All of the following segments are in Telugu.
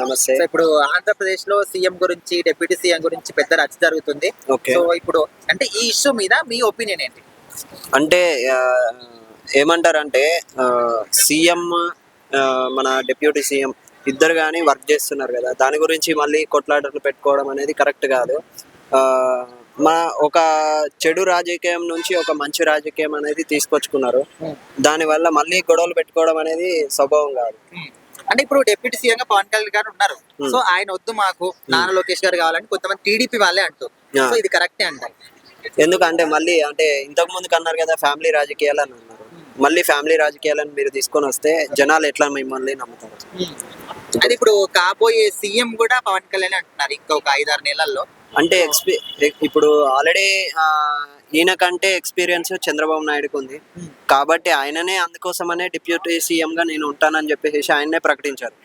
నమస్తే. ఇప్పుడు ఆంధ్రప్రదేశ్లో సీఎం గురించి డిప్యూటీ సీఎం గురించి పెద్ద రచ జరుగుతుంది. సో ఇప్పుడు అంటే ఈ ఇష్యూ మీద మీ ఒపీనియన్ ఏంటి? అంటే ఆ, ఏమంటారంటే సీఎం మన డిప్యూటీ సీఎం ఇద్దరు కానీ వర్క్ చేస్తున్నారు కదా. దాని గురించి మళ్ళీ కొట్లాటలు పెట్టుకోవడం అనేది కరెక్ట్ కాదు. మా ఒక చెడు రాజకీయం నుంచి ఒక మంచి రాజకీయం అనేది తీసుకొచ్చుకున్నారు. దానివల్ల మళ్ళీ గొడవలు పెట్టుకోవడం అనేది స్వభావం కాదు. అంటే ఇప్పుడు డిప్యూటీ సీఎం గా పవన్ కళ్యాణ్ గారు ఉన్నారు. Hmm. సో ఆయన వద్దు మాకు నారా లోకేష్ గారు కావాలని కొంతమంది టీడీపీ వాళ్ళే అంటారు Yeah. సో ఇది కరెక్టే అంటారు. ఎందుకంటే మళ్ళీ అంటే ఇంతకు ముందుకు అన్నారు కదా ఫ్యామిలీ రాజకీయాలు అని అన్నారు. మళ్ళీ ఫ్యామిలీ రాజకీయాలను మీరు తీసుకొని వస్తే జనాలు ఎట్లా మిమ్మల్ని నమ్ముతారు? అది ఇప్పుడు కాబోయే సీఎం కూడా పవన్ కళ్యాణ్ అంటున్నారు ఇంకొక ఐదారు నెలల్లో. అంటే ఎక్స్పీ ఇప్పుడు ఆల్రెడీ ఈయన కంటే ఎక్స్పీరియన్స్ చంద్రబాబు నాయుడుకు ఉంది. కాబట్టి ఆయననే అందుకోసమనే డిప్యూటీ సీఎంగా నేను ఉంటానని చెప్పేసి ఆయన్నే ప్రకటించారు.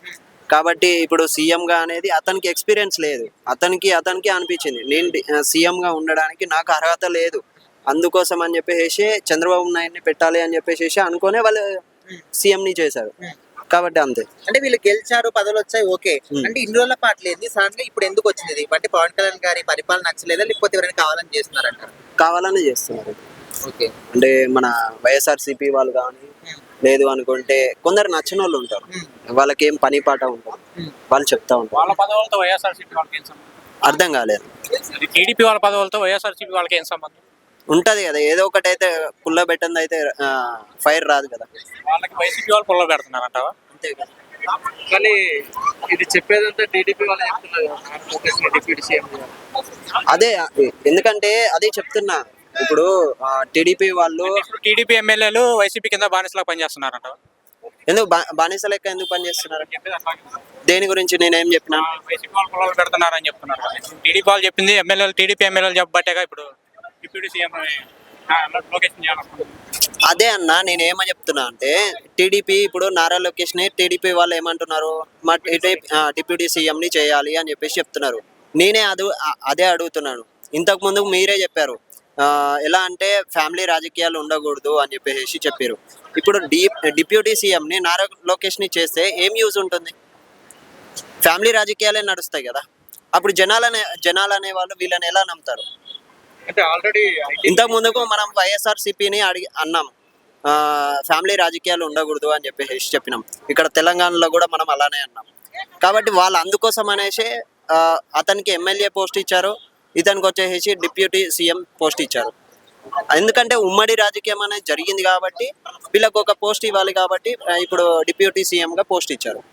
కాబట్టి ఇప్పుడు సీఎంగా అనేది అతనికి ఎక్స్పీరియన్స్ లేదు. అతనికి అతనికి అనిపించింది. నేను సీఎంగా ఉండడానికి నాకు అర్హత లేదు. అందుకోసం అని చెప్పేసి చంద్రబాబు నాయుడిని పెట్టాలి అని చెప్పేసి అనుకునే వాళ్ళు సీఎంని చేశారు. కాబట్టి అంతే. అంటే వీళ్ళు గెలిచారు పదవులు వచ్చాయి ఓకే. అంటే ఇన్ని రోజుల పాటు లేదు సడన్గా ఇప్పుడు ఎందుకు వచ్చింది ఇది? అంటే పవన్ కళ్యాణ్ గారి పరిపాలన నచ్చలేదా? లేకపోతే ఎవరైనా కావాలని చేస్తున్నారంటారు? కావాలని చేస్తున్నారు. ఓకే. అంటే మన వైఎస్ఆర్సీపీ వాళ్ళు కానీ లేదు అనుకుంటే కొందరు నచ్చిన వాళ్ళు ఉంటారు వాళ్ళకి ఏం పని పాట ఉంటుంది వాళ్ళు చెప్తా ఉంటారు. వాళ్ళ పదవులతో వైఎస్ఆర్సీపీ వాళ్ళకి ఏం సంబంధం? అర్థం కాలేదు. టీడీపీ వాళ్ళ పదవులతో వైఎస్ఆర్సీపీ వాళ్ళకి ఏం సంబంధం? ఉంటది కదా ఏదో ఒకటి అయితే పుల్ల పెట్టింది అయితే ఫైర్ రాదు కదా. వాళ్ళకి వైసీపీ వాళ్ళు పొల్ల పెడుతున్నారంటావా? అంతే కదా. కానీ ఇది చెప్పేదంతా టీడీపీ వాళ్ళు చెప్తున్నారు డిప్యూటీ సీఎం అదే ఎందుకంటే అదే చెప్తున్నా. ఇప్పుడు టీడీపీ వాళ్ళు టీడీపీ ఎమ్మెల్యేలు వైసీపీ కింద బానిసలా పనిచేస్తున్నారంటావా? ఎందుకు బానిస లెక్క ఎందుకు పనిచేస్తున్నారు. దేని గురించి నేనేం చెప్పినా? వైసీపీ వాళ్ళు పెడుతున్నారని చెప్తున్నారు. టీడీపీ వాళ్ళు చెప్పింది ఎమ్మెల్యేలు టీడీపీ ఎమ్మెల్యేలు చెప్పబట్టేగా ఇప్పుడు. డిప్యూటీ సీఎం లోకేష్ చేయాలనుకుంటున్నారు అదే అన్న నేను ఏమని చెప్తున్నా అంటే టీడీపీ ఇప్పుడు నారా లోకేష్ని టీడీపీ వాళ్ళు ఏమంటున్నారు? మా డిప్యూటీ సీఎం. ని చేయాలి అని చెప్పేసి చెప్తున్నారు. నేనే అది అదే అడుగుతున్నాను. ఇంతకు ముందు మీరే చెప్పారు. ఎలా అంటే ఫ్యామిలీ రాజకీయాలు ఉండకూడదు అని చెప్పేసి చెప్పారు. ఇప్పుడు డిప్యూటీ సీఎం ని నారా లోకేష్ని చేస్తే ఏం యూజ్ ఉంటుంది? ఫ్యామిలీ రాజకీయాలే నడుస్తాయి కదా. అప్పుడు జనాలనే జనాలు అనే వాళ్ళు వీళ్ళని ఎలా నమ్ముతారు? అంటే ఆల్రెడీ ఇంతకు ముందుకు మనం వైఎస్ఆర్ సిపిని అడిగి అన్నాం. ఆ, ఫ్యామిలీ రాజకీయాలు ఉండకూడదు అని చెప్పేసి చెప్పినాం. ఇక్కడ తెలంగాణలో కూడా మనం అలానే అన్నాం. కాబట్టి వాళ్ళు అందుకోసం అనేసి అతనికి ఎమ్మెల్యే పోస్ట్ ఇచ్చారు. ఇతనికి వచ్చేసి డిప్యూటీ సీఎం పోస్ట్ ఇచ్చారు. ఎందుకంటే ఉమ్మడి రాజకీయం అనేది జరిగింది కాబట్టి వీళ్ళకు ఒక పోస్ట్ ఇవ్వాలి కాబట్టి ఇప్పుడు డిప్యూటీ సీఎంగా పోస్ట్ ఇచ్చారు.